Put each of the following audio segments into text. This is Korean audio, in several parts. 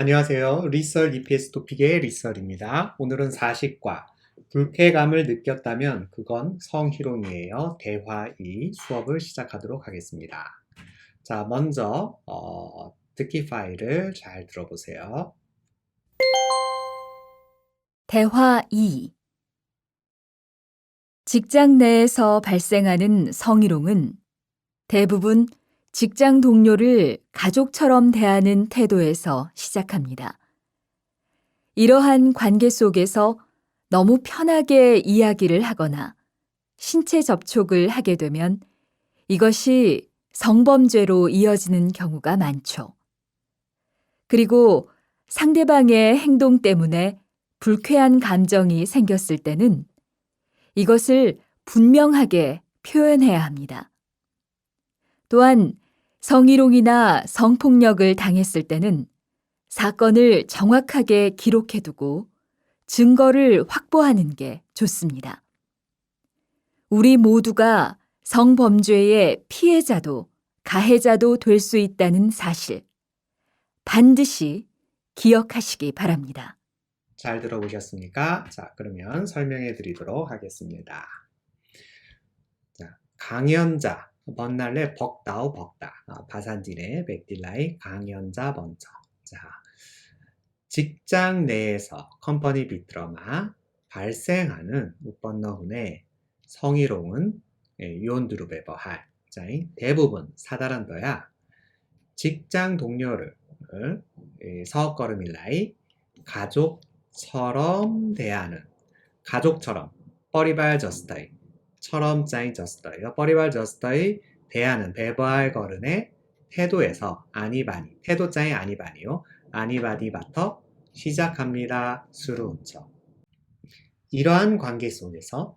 안녕하세요. 리썰 EPS 토픽의 리썰입니다. 오늘은 사식과 불쾌감을 느꼈다면 그건 성희롱이에요. 대화 2 수업을 시작하도록 하겠습니다. 자, 먼저 어, 듣기 파일을 잘 들어보세요. 대화 2 직장 내에서 발생하는 성희롱은 대부분 직장 동료를 가족처럼 대하는 태도에서 시작합니다. 이러한 관계 속에서 너무 편하게 이야기를 하거나 신체 접촉을 하게 되면 이것이 성범죄로 이어지는 경우가 많죠. 그리고 상대방의 행동 때문에 불쾌한 감정이 생겼을 때는 이것을 분명하게 표현해야 합니다. 또한 성희롱이나 성폭력을 당했을 때는 사건을 정확하게 기록해두고 증거를 확보하는 게 좋습니다. 우리 모두가 성범죄의 피해자도 가해자도 될 수 있다는 사실 반드시 기억하시기 바랍니다. 잘 들어보셨습니까? 자, 그러면 설명해 드리도록 하겠습니다. 자, 강연자, 번날레 벅다우 벅다, 아, 바산진의 백딜라이 강연자 먼저. 자, 직장 내에서 컴퍼니 비트러마 발생하는 우번너훈의 성희롱은 예, 요온드루베버할. 자인 대부분 사다란더야 직장 동료를 예, 서걸음일라이 가족처럼 대하는 가족처럼 뻐리발 저스타이 처럼 짜인 저스타이요. 뻐리발 저스타이 대하는 베버할 거른의 태도에서 아니바니 태도 짜인 아니바니요. 아니바디바터 시작합니다. 수루운처 이러한 관계 속에서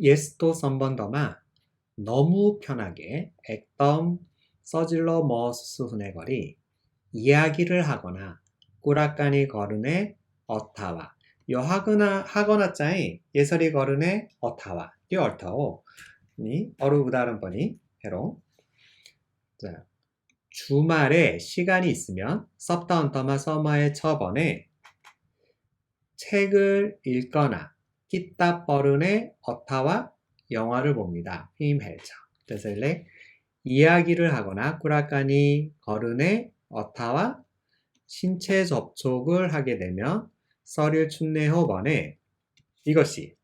예스토 선번더마 너무 편하게 액덤 서질러 머스스 후네거리 이야기를 하거나 꾸락가니 거른의 어타와 요 하거나 하거나 짜이 예설이 거른의 어타와 띄어 얼타오 니 어루부다른 번이 해롱 자 주말에 시간이 있으면 섭다운터마 서마의 처번에 책을 읽거나 끼따 뻐른의 어타와 영화를 봅니다. 힘헬자. 일레 이야기를 하거나 꾸라까니 거른의 어타와 신체 접촉을 하게 되면 썰일 춘내 호 번에 이것이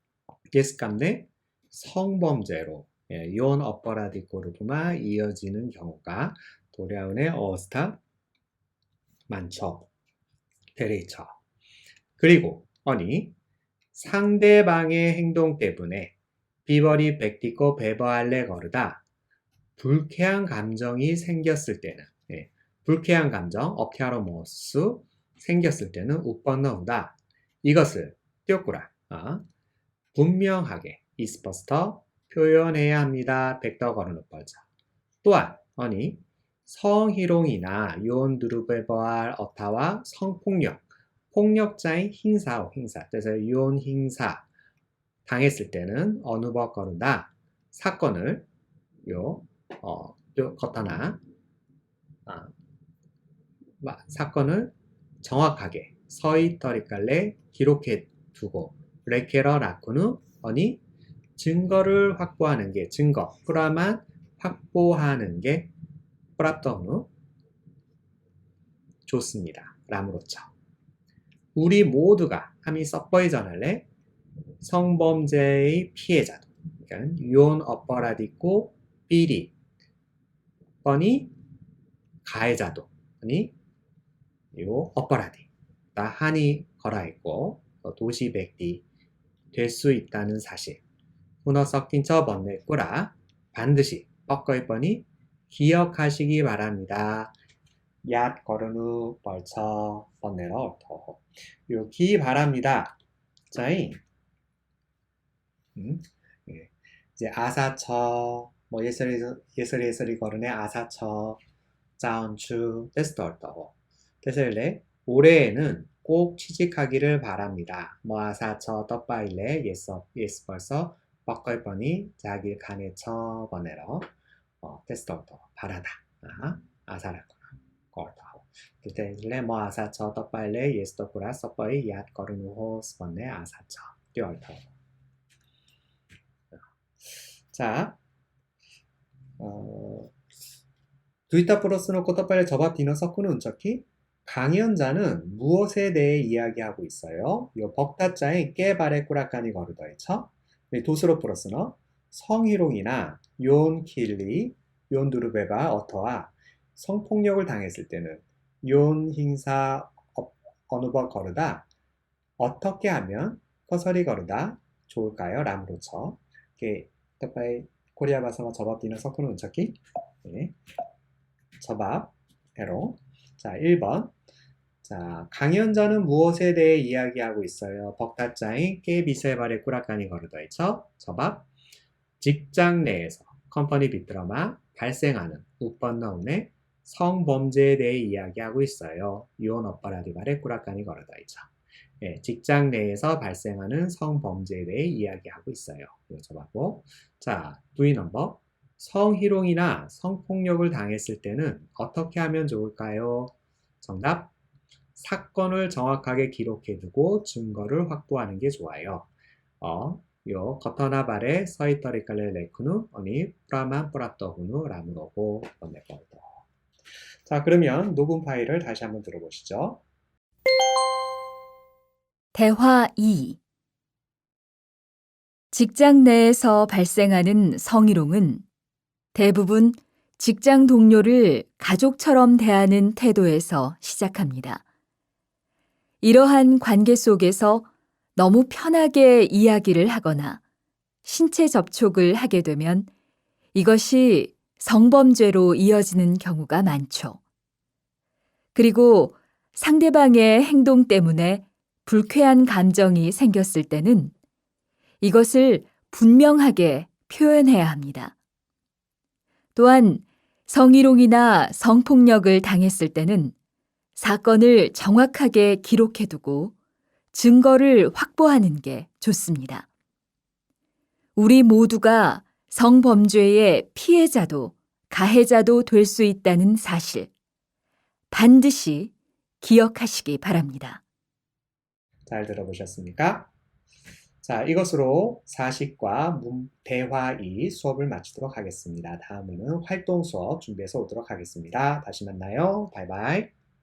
게스감내 성범죄로 예, 이온 어퍼라디코르브마 이어지는 경우가 도랴운의 어스타 많죠. 데레이처. 그리고 어니 상대방의 행동 때문에 비버리 백디코 베버알레 거르다 불쾌한 감정이 생겼을 때는 예, 불쾌한 감정 업티아로 모스 생겼을 때는 우번너우다 이것을 띄었구라 어, 분명하게 이스퍼스터 표현해야 합니다. 백더 거르는 벌자. 또한 어니 성희롱이나 요온드루베버알 어타와 성폭력 폭력자인 hin사오 hin사. 그래서 유온 hin사 당했을 때는 어느 법 거른다. 사건을 요 어, 요 겉하나 아, 마- 사건을 정확하게 서이터리깔레 기록해 두고 레케러 라쿠누 어니 증거를 확보하는 게 증거. 프라만 확보하는 게 프랍더누 좋습니다. 라무로쳐 우리 모두가 함이 썩버이 전할래? 성범죄의 피해자도. 그러니까 유온 어퍼라디고 삐리. 뻔히 가해자도. 아니 요 어퍼라디 다 한이 걸어 있고 도시 백디 될 수 있다는 사실 훈어 썩힌 처 번내 꾸라 반드시 뻐거이 뻔히 기억하시기 바랍니다. 얏 거르누 벌처 번내러 얼터 요기 바랍니다. 자이 음, 예. 이제 아사처 뭐 예설이 예설이 예설이 거르네 아사처 짜운추 테스트 얼터 테슬레 올해에는 꼭 취직하기를 바랍니다. 뭐 아사처 떡바일레 예서 예스 벌써 뻐거이 뻔히 자기 간에 처 번내러 어, 테스트 얼터 바라다. 아, 아사라거나. 걸터 Detail에 뭐 아사처 떡발레 예스토쿠라 서버이 얏 거르누호 스번네 아사처. 뛰어얼터 자 어, 두이타 플러스노 코터빨레 저밥 디너 서쿠는 운척히 강연자는 무엇에 대해 이야기하고 있어요? 요 벅타자인 깨바레 꾸라까니 거르더이처 도스로 플러스너 성희롱이나 용 킬리 용 두르베바 어터와 성폭력을 당했을 때는 용 행사 어- 어느 번 거르다 어떻게 하면 커서리 거르다 좋을까요? 이게 떡바이 코리아 바사마 저밥 디너 서쿠는 운척기 네. 저밥 에로 자 1번 자 강연자는 무엇에 대해 이야기하고 있어요? 벅다짜인 깨비세발의 꾸락간이 거르더이처 저밥 직장 내에서 컴퍼니 비드러마 발생하는 우번너운의 성범죄에 대해 이야기하고 있어요. 유언 업바라디발의 꾸락간이 거르더이처 예, 직장 내에서 발생하는 성범죄에 대해 이야기하고 있어요. 이거 저봤고 자 V 넘버 성희롱이나 성폭력을 당했을 때는 어떻게 하면 좋을까요? 정답. 사건을 정확하게 기록해두고 증거를 확보하는 게 좋아요. 어, 요 겉터나발에 서이터리칼레 레쿠누 어니 프라만 프라떠후누 라무로고 번네버더. 자 그러면 녹음 파일을 다시 한번 들어보시죠. 대화 2 직장 내에서 발생하는 성희롱은 대부분 직장 동료를 가족처럼 대하는 태도에서 시작합니다. 이러한 관계 속에서 너무 편하게 이야기를 하거나 신체 접촉을 하게 되면 이것이 성범죄로 이어지는 경우가 많죠. 그리고 상대방의 행동 때문에 불쾌한 감정이 생겼을 때는 이것을 분명하게 표현해야 합니다. 또한 성희롱이나 성폭력을 당했을 때는 사건을 정확하게 기록해두고 증거를 확보하는 게 좋습니다. 우리 모두가 성범죄의 피해자도 가해자도 될 수 있다는 사실 반드시 기억하시기 바랍니다. 잘 들어보셨습니까? 자, 이것으로 사식과 문, 대화 2 수업을 마치도록 하겠습니다. 다음에는 활동 수업 준비해서 오도록 하겠습니다. 다시 만나요. 바이바이.